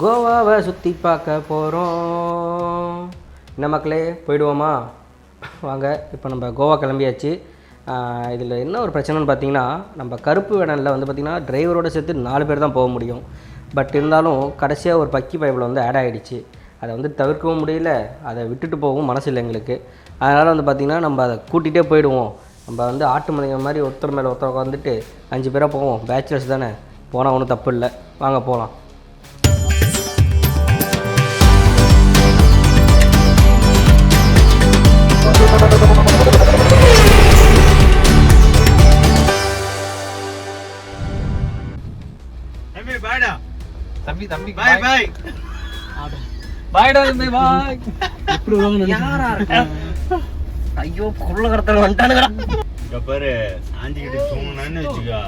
கோவாவை சுற்றி பார்க்க போகிறோம் என்ன மக்களே போயிடுவோமா? வாங்க இப்போ நம்ம கோவா கிளம்பியாச்சு. இதில் என்ன ஒரு பிரச்சனைன்னு பார்த்தீங்கன்னா நம்ம கருப்பு வேடனில் வந்து பார்த்திங்கன்னா டிரைவரோட சேர்த்து நாலு பேர் தான் போக முடியும். பட் இருந்தாலும் கடைசியாக ஒரு பக்கி பைப்பில் வந்து ஆட் ஆகிடுச்சு அதை வந்து தவிர்க்கவும் முடியல. அதை விட்டுட்டு போகவும் மனசு இல்லை எங்களுக்கு. அதனால் வந்து பார்த்திங்கன்னா நம்ம அதை கூட்டிகிட்டே போயிடுவோம். நம்ம வந்து ஆட்டு மலைங்க மாதிரி ஒருத்தர் மேலே ஒருத்தர் உட்காந்துட்டு அஞ்சு பேராக போவோம். பேச்சுலர்ஸ் தானே? போனால் ஒன்றும் தப்பு இல்லை. வாங்க போகலாம் தம்பி பாய்டா. தம்பி தம்பி பாய் பாய். பாய்டா தம்பி பாய். யாரா இருக்கா? ஐயோ குள்ள கடத்தல் வந்துட்டானுங்கடா. இங்க பாரு சாஞ்சிக்கிட்டு தூங்கினான்னு வச்சுக்கோ.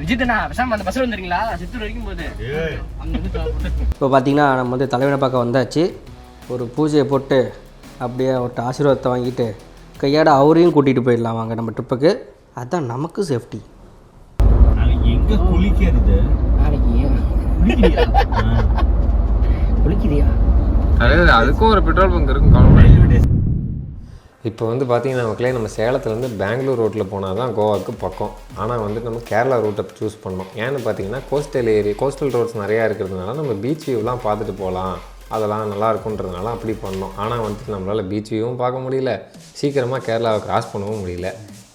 விஜித்தண்ணா பேசாம அந்த பஸ்ல வந்துறீங்களா சித்தூர் வரைக்கும் சாப்பிட்டு இப்போ பார்த்தீங்கன்னா நம்ம வந்து தலைவனை பார்க்க வந்தாச்சு. ஒரு பூஜையை போட்டு அப்படியே அவர்கிட்ட ஆசீர்வாதத்தை வாங்கிட்டு கையாட அவரையும் கூட்டிகிட்டு போயிடலாம் வாங்க நம்ம ட்ரிப்புக்கு. அதுதான் நமக்கு சேஃப்டி. நாளைக்கு எங்க குளிக்கிறது? குளிக்கிறியா? அதுக்கும் ஒரு பெட்ரோல் பங்க் இருக்கும் இப்போ வந்து பார்த்தீங்கன்னா மக்களே நம்ம சேலத்துலேருந்து பெங்களூர் ரோட்டில் போனால் தான் கோவாக்கு பக்கம். ஆனால் வந்து நம்ம கேரளா ரூட்டை சூஸ் பண்ணோம் ஏன்னு பார்த்தீங்கன்னா கோஸ்டல் ஏரியா கோஸ்டல் ரோட்ஸ் நிறையா இருக்கிறதுனால நம்ம பீச் வியூலாம் பார்த்துட்டு போகலாம். அதெல்லாம் நல்லா இருக்குன்றதுனால அப்படி பண்ணோம். ஆனால் வந்துட்டு நம்மளால் பீச்சையும் பார்க்க முடியல. சீக்கிரமாக கேரளாவை கிராஸ் பண்ணவும் முடியல.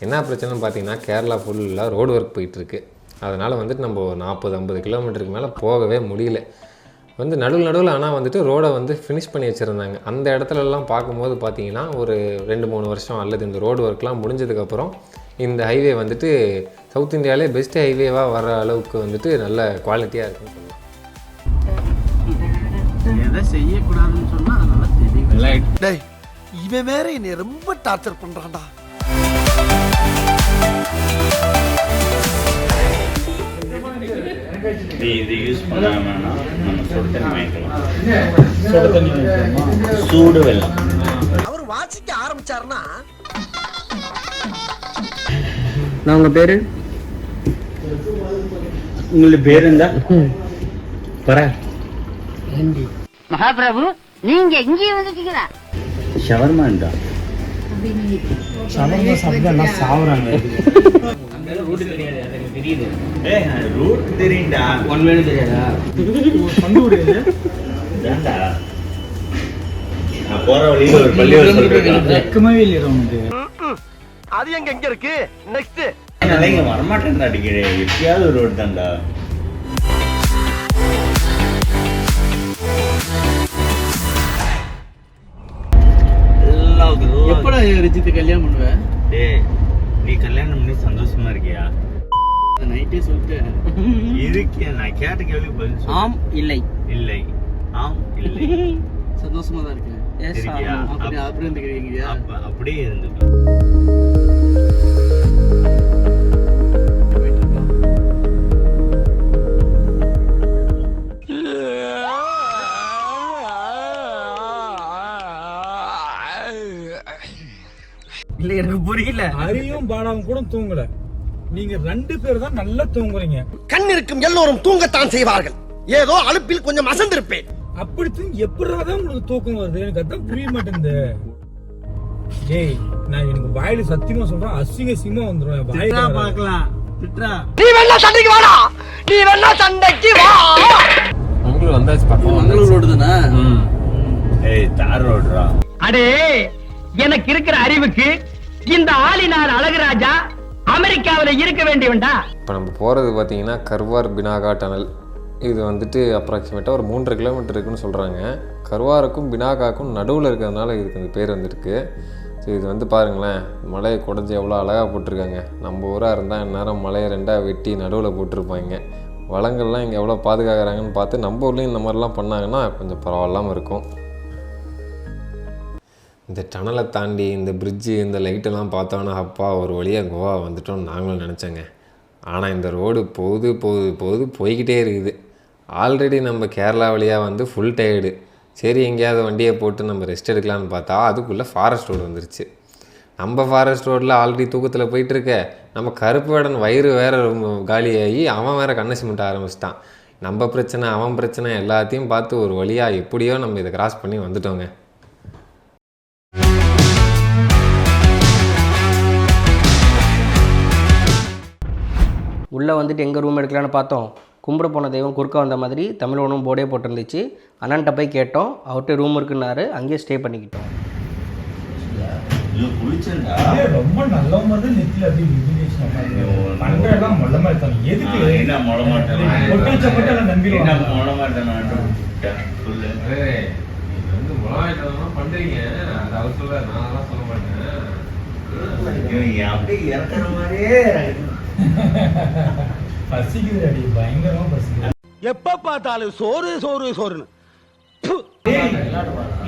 என்ன பிரச்சனைன்னு பார்த்தீங்கன்னா கேரளா ஃபுல்லாக ரோடு ஒர்க் போயிட்டுருக்கு. அதனால் வந்துட்டு நம்ம ஒரு நாற்பது ஐம்பது கிலோமீட்டருக்கு மேலே போகவே முடியல. வந்து நடுவில் நடுவில் ஆனால் வந்துட்டு ரோடை வந்து ஃபினிஷ் பண்ணி வச்சுருந்தாங்க. அந்த இடத்துலலாம் பார்க்கும்போது பார்த்தீங்கன்னா ஒரு ரெண்டு மூணு வருஷம் அல்லது இந்த ரோடு ஒர்க்லாம் முடிஞ்சதுக்கப்புறம் இந்த ஹைவே வந்துட்டு சவுத் இந்தியாவிலே பெஸ்ட் ஹைவேவாக வர அளவுக்கு வந்துட்டு நல்ல குவாலிட்டியாக இருக்குன்னு எதை செய்யக்கூடாதுன்னு சொன்னா அதனால தெரியும் டேய் இவன் வேற என்னை ரொம்ப டார்ச்சர் பண்றான்டா. இது யூஸ் நம்ம சுடு தண்ணி வாங்கிக்கலாம். சூடு வெள்ளம். அவர் வாசிக்க ஆரம்பிச்சாருன்னா? நான் உங்கள் பேர்? உங்களுக்கு பேர் இருந்தா? பர மகாபிரபு நீங்க இங்கே வந்துட்டீங்களா? ஷவர்மா இருந்தா ரூட் தெரியாது அது எங்க எங்க இருக்கு நெக்ஸ்ட் அடிக்கடி. எப்பயாவது ஒரு ரோடு தான்டா. எப்படா ரிஜித் கல்யாணம் பண்ணுவ? டேய் நீ கல்யாணம் பண்ணி சந்தோஷமா இருக்கியா? நைட்டே சொல்லிட்டேன் இருக்கியா நான் கேட்ட கேள்வி பதில். ஆம் இல்லை. இல்லை. ஆம் இல்லை. சந்தோஷமா தான் இருக்கேன். எஸ் இருக்கியா அப்படி அப்புறம் இருந்துக்கிறீங்கயா அப்ப அப்படியே இருந்து எனக்கு புரியல. அரியும் பாடாவும் கூட தூங்கல. நீங்க ரெண்டு பேர் தான் நல்லா தூங்குறீங்க. கண் இருக்கும் எல்லோரும் தூங்கத்தான் செய்வார்கள். ஏதோ அலுப்பில் கொஞ்சம் அசந்திருப்பேன். அப்படி தூங்கி எப்படிதான் உங்களுக்கு தூக்கம் வருது? எனக்கு அதான் புரிய மாட்டேங்குது. டேய் நான் எனக்கு வாயில சத்தியமா சொல்றேன் அசிங்க சிங்கமா வந்துடும் வாயில திட்றா நீ வேணா சண்டைக்கு வாடா. நீ வேணா சண்டைக்கு வா. பெங்களூர் வந்தாச்சு பக்கம் மங்களூர் ரோடு தானே? ஏய் தார் ரோடுடா. அடே எனக்கு இருக்கிற அறிவுக்கு இந்த ஆளினார் அழகுராஜா அமெரிக்காவில் இருக்க வேண்டியவன்டா. இப்போ நம்ம போகிறது பார்த்தீங்கன்னா கர்வார் பினாகா டனல். இது வந்துட்டு அப்ராக்சிமேட்டாக ஒரு மூன்றரை கிலோமீட்டர் இருக்குன்னு சொல்கிறாங்க கர்வாருக்கும் பினாகாக்கும் நடுவில் இருக்கிறதுனால இதுக்கு இந்த பேர் வந்திருக்கு. ஸோ இது வந்து பாருங்களேன் மலையை குடஞ்சி எவ்வளோ அழகாக போட்டிருக்காங்க. நம்ம ஊராக இருந்தால் இந்நேரம் மலையை ரெண்டாக வெட்டி நடுவில் போட்டிருப்பாங்க. வளங்கள்லாம் இங்கே எவ்வளோ பாதுகாக்கிறாங்கன்னு பார்த்து நம்ம ஊர்லேயும் இந்த மாதிரிலாம் பண்ணாங்கன்னா கொஞ்சம் பரவாயில்லாமல் இருக்கும். இந்த டனலை தாண்டி இந்த பிரிட்ஜு இந்த லைட்டெல்லாம் பார்த்தோன்னா அப்பா ஒரு வழியாக கோவா வந்துட்டோம்னு நாங்களும் நினச்சோங்க. ஆனால் இந்த ரோடு போகுது போகுது போகுது போய்கிட்டே இருக்குது. ஆல்ரெடி நம்ம கேரளா வழியாக வந்து ஃபுல் டயர்டு சரி எங்கேயாவது வண்டியை போட்டு நம்ம ரெஸ்ட் எடுக்கலாம்னு பார்த்தா அதுக்குள்ளே ஃபாரஸ்ட் ரோடு வந்துருச்சு. நம்ம ஃபாரஸ்ட் ரோட்டில் ஆல்ரெடி தூக்கத்தில் போயிட்டுருக்க. நம்ம கருப்பு வேடன் வயிறு வேறு காலியாகி அவன் வேறு கண்ணை சிமிட்ட ஆரம்பிச்சிட்டான். நம்ம பிரச்சனை அவன் பிரச்சனை எல்லாத்தையும் பார்த்து ஒரு வழியாக எப்படியோ நம்ம இதை கிராஸ் பண்ணி வந்துட்டோங்க. உள்ளே வந்துட்டு எங்கே ரூம் எடுக்கலான்னு பார்த்தோம். கும்பிட போன தெய்வம் குறுக்க வந்த மாதிரி தமிழ் போர்டே போட்டிருந்துச்சு. அண்ணன்ட்ட போய் கேட்டோம். அவர்கிட்ட ரூம் இருக்குன்னாரு. அங்கேயே ஸ்டே பண்ணிக்கிட்டோம். ரொம்ப நல்ல மாதிரி நெத்தில பண்றதெல்லாம் எதுக்கு என்ன மாட்டேன் என்ன மாட்டேன் சொல்லு. அது அவர் சொல்ல நான் சொல்ல மாட்டேன். அப்படியே இறக்குற மாதிரியே பசிக்குது அடி பயங்கரமா பசிக்குது எப்ப பார்த்தாலும் சோறு சோறு சோறுன்னு. டேய்,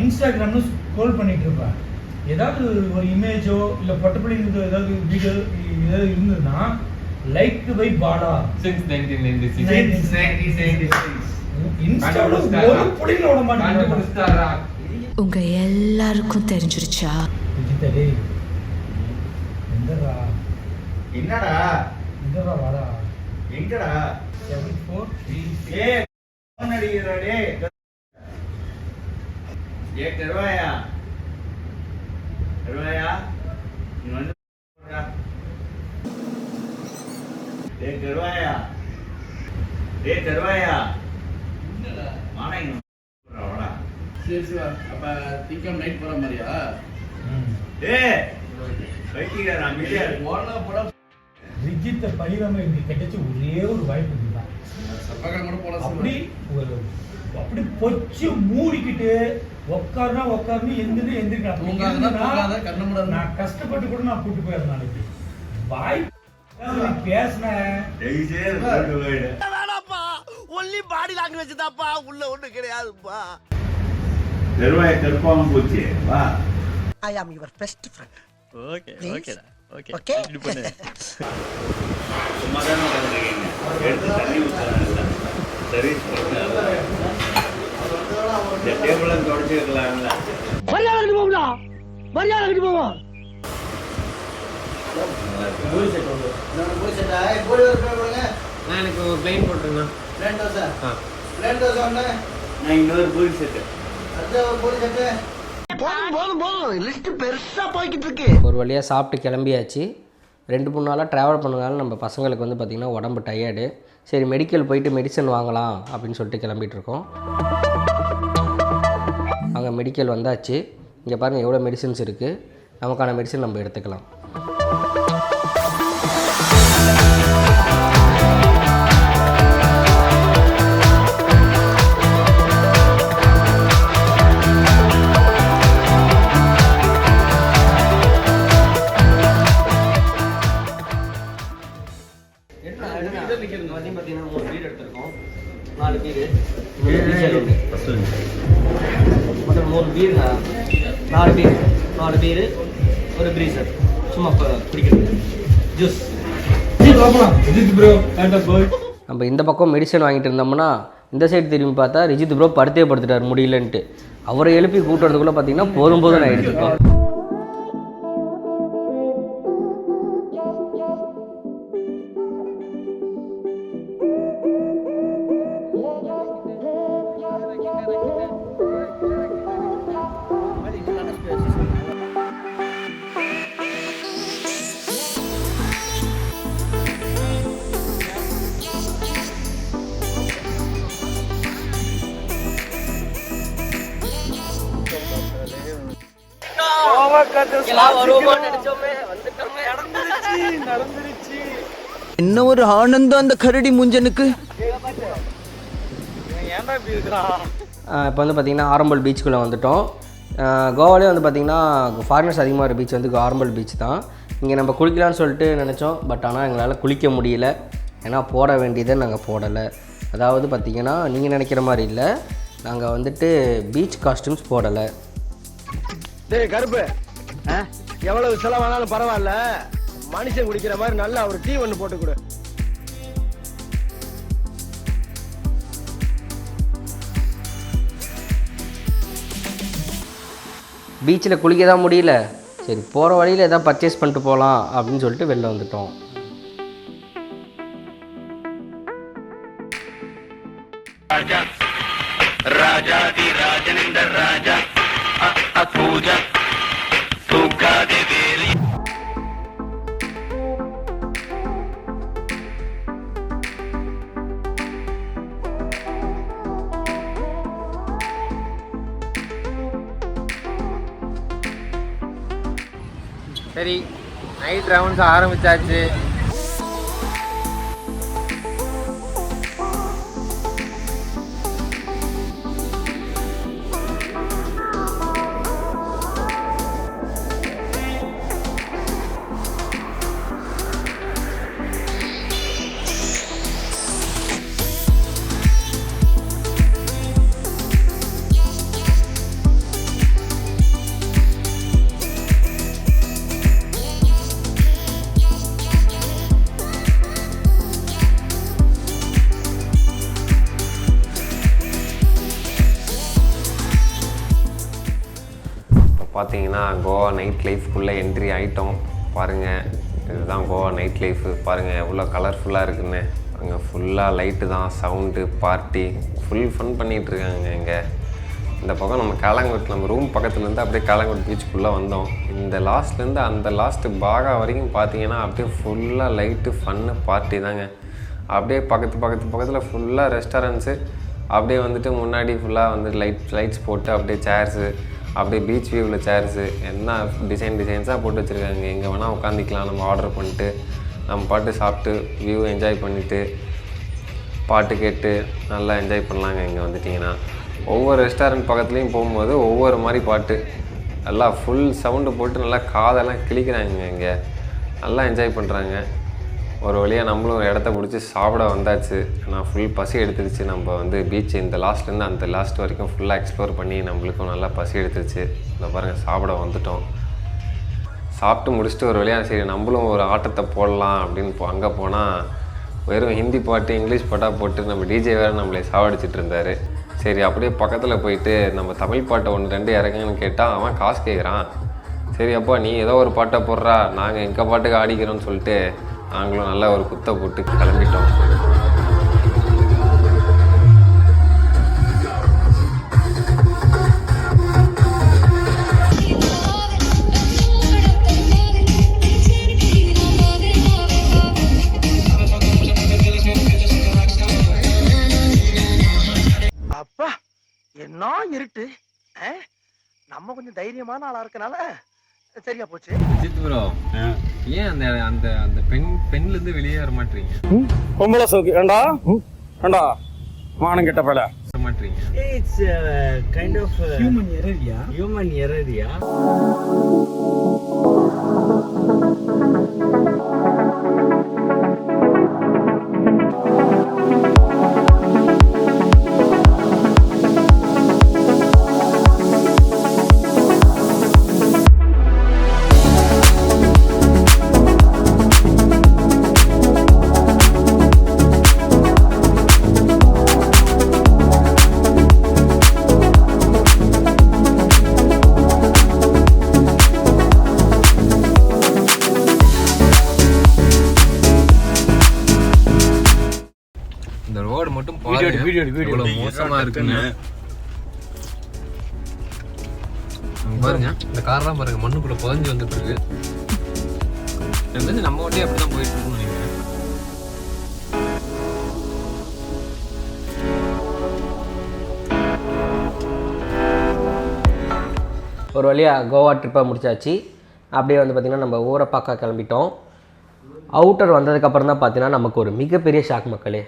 இன்ஸ்டாகிராம்ல ஸ்க்ரோல் பண்ணிட்டு இருப்பேன் ஏதாவது ஒரு இமேஜோ இல்ல பொட்டப்படி ஏதாவது வீடியோ ஏதாவது இருந்ததுன்னா like by Bata since nineteen ninety ஒரு புள்ளில விட மாட்டேங்கிறாங்க உங்க எல்லாருக்கும் தெரிஞ்சிருச்சா? என்னடா? வாடா? எங்கடா? செவன் ஃபோர் த்ரீ ஏ ஏ நீ வந்து இங்க போடா, வாடா. சரி சிவா அப்ப திங்கம் நைட் போற மாதிரியா? டேய் வைக்கிறா அமைதியா இரு. போனா போட. ரிஜித்த பழிவாம எனக்கு கிடைச்ச ஒரே ஒரு வாய்ப்பு இதுதான் அப்படி ஒரு அப்படி பொச்சு மூடிக்கிட்டு உட்காருனா உட்காருன்னு எந்திரி எந்திரிக்கலாம். நான் கஷ்டப்பட்டு கூட நான் கூட்டு போயிடுறேன் நாளைக்கு. வாய் பேசினேன் ஒன்லி பாடி லாங்குவேஜ் தான்ப்பா உள்ள ஒண்ணு கிடையாதுப்பா. தருவாய கருப்பாம போச்சு. வா. I am your best friend okay okay okay சும்மா தானே உட்காந்துருக்கீங்க எடுத்து தண்ணி ஊற்றுறாங்க பண்ணுறாங்க இந்த டேபிளை தொடச்சி வைக்கலாம்ல மரியாதை போகுதா மரியாதை போவோம் நான் எனக்கு ஒரு பிளைன் போட்டுருங்கண்ணா நான் இன்னொரு பூரி செட்டு. போதும் போதும் போதும் லிஸ்ட் பெருசா போய்கிட்டு இருக்கு. ஒரு வழியாக சாப்பிட்டு கிளம்பியாச்சு. ரெண்டு மூணு நாளாக ட்ராவல் பண்ணனால நம்ம பசங்களுக்கு வந்து பார்த்திங்கன்னா உடம்பு டயர்டு சரி மெடிக்கல் போயிட்டு மெடிசன் வாங்கலாம் அப்படின்னு சொல்லிட்டு கிளம்பிட்டு இருக்கோம். அங்கே மெடிக்கல் வந்தாச்சு. இங்கே பாருங்கள் எவ்வளோ மெடிசின்ஸ் இருக்குது நமக்கான மெடிசன் நம்ம எடுத்துக்கலாம். நம்ம இந்த பக்கம் மெடிசன் வாங்கிட்டு இருந்தோம்னா இந்த சைடு திரும்பி பார்த்தா ரிஜித் ப்ரோ படுத்தே படுத்துட்டார் முடியலன்ட்டு. அவரை எழுப்பி கூட்டுறதுக்குள்ளே பார்த்தீங்கன்னா போதும் போதும் நான் எடுத்துட்டோம் என்ன ஒரு ஆனந்தம் அந்த கரடி முஞ்சனுக்கு? இப்போ வந்து பார்த்திங்கன்னா ஆரம்பல் பீச்சுக்குள்ளே வந்துட்டோம். கோவாலே வந்து பார்த்திங்கன்னா ஃபாரினர்ஸ் அதிகமாக இருக்க பீச் வந்து ஆரம்பல் பீச் தான். இங்கே நம்ம குளிக்கலாம்னு சொல்லிட்டு நினச்சோம். பட் ஆனால் எங்களால் குளிக்க முடியல. ஏன்னா போட வேண்டியதை நாங்கள் போடலை. அதாவது பார்த்திங்கன்னா நீங்கள் நினைக்கிற மாதிரி இல்லை. நாங்கள் வந்துட்டு பீச் காஸ்டியூம்ஸ் போடலை. டேய் கருப்பு. எவ்வளவு செலவானாலும் பரவாயில்ல. மனுஷன் குடிக்கிற மாதிரி நல்லா ஒரு டீ ஒன்று போட்டு கொடு. பீச்சில் குளிக்க தான் முடியல. சரி போகிற வழியில் எதாவது பர்ச்சேஸ் பண்ணிட்டு போகலாம் அப்படின்னு சொல்லிட்டு வெளில வந்துட்டோம். ராஜா ராஜா அ, அ, பூஜா. சரி நைட் ரவுண்ட்ஸ் ஆரம்பித்தாச்சு பார்த்தீங்கன்னா கோவா நைட் லைஃப்குள்ளே என்ட்ரி ஆகிட்டோம் பாருங்கள் இதுதான் கோவா நைட் லைஃபு பாருங்கள் எவ்வளோ கலர்ஃபுல்லாக இருக்குன்னு. அங்கே ஃபுல்லாக லைட்டு தான் சவுண்டு பார்ட்டி ஃபுல் ஃபன் பண்ணிகிட்டு இருக்காங்க இங்கே. இந்த பக்கம் நம்ம காலாங்கோட் நம்ம ரூம் பக்கத்துலேருந்து அப்படியே காலாங்கோட் பீச்சுக்குள்ளே வந்தோம். இந்த லாஸ்ட்லேருந்து அந்த லாஸ்ட்டு பாகா வரைக்கும் பார்த்தீங்கன்னா அப்படியே ஃபுல்லாக லைட்டு ஃபன்னு பார்ட்டி தாங்க. அப்படியே பக்கத்து பக்கத்து பக்கத்தில் ஃபுல்லாக ரெஸ்டாரண்ட்ஸு அப்படியே வந்துட்டு முன்னாடி ஃபுல்லாக வந்து லைட் லைட்ஸ் போட்டு அப்படியே சேர்ஸு அப்படியே பீச் வியூவில் சேர்ஸு என்ன டிசைன் டிசைன்ஸாக போட்டு வச்சுருக்காங்க. எங்கே வேணால் உட்காந்துக்கலாம் நம்ம ஆர்டர் பண்ணிட்டு நம்ம பாட்டு சாப்பிட்டு வியூ என்ஜாய் பண்ணிவிட்டு பாட்டு கேட்டு நல்லா என்ஜாய் பண்ணலாங்க இங்கே வந்துட்டிங்கன்னா. ஒவ்வொரு ரெஸ்டாரண்ட் பக்கத்துலேயும் போகும்போது ஒவ்வொரு மாதிரி பாட்டு. நல்லா ஃபுல் சவுண்டு போட்டு நல்லா காதெல்லாம் கிழிக்கிறாங்க இங்கே. நல்லா என்ஜாய் பண்ணுறாங்க ஒரு வழியாக நம்மளும் ஒரு இடத்த பிடிச்சி சாப்பிட வந்தாச்சு. நான் ஃபுல் பசி எடுத்துருச்சு. நம்ம வந்து பீச் இந்த லாஸ்ட்லேருந்து அந்த லாஸ்ட் வரைக்கும் ஃபுல்லாக எக்ஸ்ப்ளோர் பண்ணி நம்மளுக்கும் நல்லா பசி எடுத்துருச்சு. இந்த பாருங்கள் சாப்பிட வந்துட்டோம். சாப்பிட்டு முடிச்சுட்டு ஒரு வழியாக சரி நம்மளும் ஒரு ஆட்டத்தை போடலாம் அப்படின்னு போ அங்கே போனால் வெறும் ஹிந்தி பாட்டு இங்கிலீஷ் பாட்டாக போட்டு நம்ம டிஜே வேறு நம்மளை சாவடிச்சிட்டு இருந்தார். சரி அப்படியே பக்கத்தில் போயிட்டு நம்ம தமிழ் பாட்டை ஒன்று ரெண்டு இறங்குன்னு கேட்டால் அவன் காசு கேட்குறான் சரி அப்பா நீ ஏதோ ஒரு பாட்டை போடுறா. நாங்கள் எங்கள் பாட்டுக்கு ஆடிக்கிறோம்னு சொல்லிட்டு நாங்களும் நல்லா ஒரு குத்தை போட்டு கிளம்பிட்டோம் அப்பா என்ன இருட்டு ஆ? நம்ம கொஞ்சம் தைரியமான ஆளா இருக்கனால சரியா போச்சு? ஜித் ப்ரோ ஏன் அந்த அந்த அந்த பெண் பெண்லேருந்து வெளியே வர மாட்டீங்க? பொம்பளை சோக்கு. ஏண்டா? ஏண்டா? மானம் கெட்ட பல வர மாட்டீங்க. It's uh, kind of uh, human எரரியா எவ்வளவு மோசமா இருக்குன்னு. பாருங்க இந்த கார்லாம் பாருங்க மண்ணுக்குள்ள புதஞ்சு வந்துட்டு இருக்கு நம்ம வண்டி அப்படிதான் போயிட்டு நினைக்கிறேன். ஒரு வழியாக கோவா ட்ரிப்பை முடிச்சாச்சு. அப்படியே வந்து பார்த்திங்கன்னா நம்ம ஊரை பார்க்க கிளம்பிட்டோம். அவுட்டர் வந்ததுக்கப்புறம் தான் பார்த்தீங்கன்னா நமக்கு ஒரு மிகப்பெரிய ஷாக் மக்களே.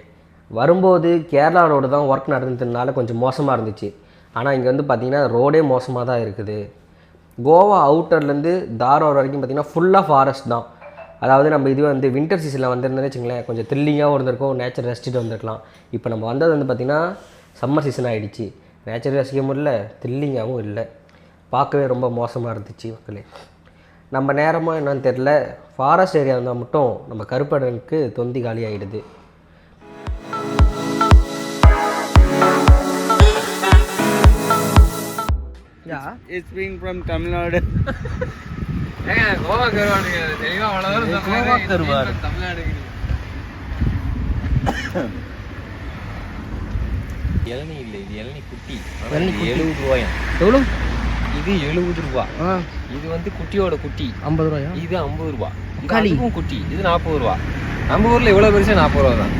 வரும்போது கேரளா ரோடு தான் ஒர்க் நடந்ததுனால கொஞ்சம் மோசமாக இருந்துச்சு. ஆனால் இங்கே வந்து பார்த்திங்கன்னா ரோடே மோசமாக தான் இருக்குது. கோவா அவுட்டர்லேருந்து தாரோர் வரைக்கும் பார்த்திங்கன்னா ஃபுல்லாக ஃபாரஸ்ட் தான். அதாவது நம்ம இது வந்து வின்டர் சீசனில் வந்திருந்தேன்னு வச்சுங்களேன் கொஞ்சம் த்ரில்லிங்காகவும் இருந்திருக்கும் நேச்சர் ரசிச்சுட்டு வந்திருக்கலாம் இப்போ நம்ம வந்தது வந்து பார்த்திங்கன்னா சம்மர் சீசன் ஆகிடுச்சு நேச்சர் ரசிக்க முடியல த்ரில்லிங்காகவும் இல்லை. பார்க்கவே ரொம்ப மோசமாக இருந்துச்சு மக்களே. நம்ம நேரமாக என்னன்னு தெரில ஃபாரஸ்ட் ஏரியா இருந்தால் மட்டும் நம்ம கருப்படனுக்கு தொந்தி காலி ஆகிடுது It's being from Tamil Nadu. ஏங்க கோவா கருவாடுங்க தெளிவா அவ்வளோ தூரம் கோவா கருவாடு. தமிழ்நாடு இளநீ இல்லை இது இளநீ குட்டி. எழுபது ரூபாயா? எவ்வளோ இது எழுபது ரூபா. இது வந்து குட்டியோட குட்டி. ஐம்பது ரூபாயா? இது ஐம்பது ரூபா. இது தக்காளி. அதுக்கும் குட்டி. இது நாற்பது ரூபா. நம்ம ஊர்ல இவ்வளவு பெருசா நாற்பது ரூபா தான்.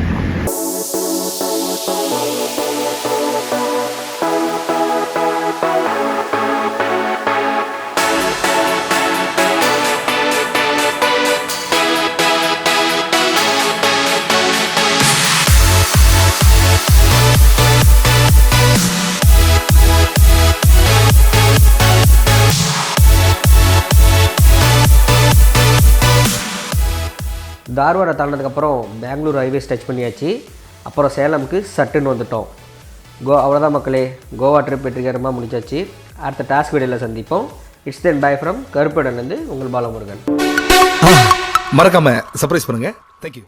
தார்வாடை தாண்டினதுக்கப்புறம் பெங்களூர் ஹைவேஸ் டச் பண்ணியாச்சு. அப்புறம் சேலமுக்கு சட்டுன்னு வந்துட்டோம். கோ அவ்வளோதான் மக்களே. கோவா ட்ரிப் வெற்றிகரமாக முடிச்சாச்சு அடுத்த டாஸ்க் வீடியோவில் சந்திப்போம். இட்ஸ் தென் பை ஃப்ரம் கருப்படன்லேருந்து உங்கள் பாலமுருகன். மறக்காமல் சர்ப்ரைஸ் பண்ணுங்கள் தேங்க்யூ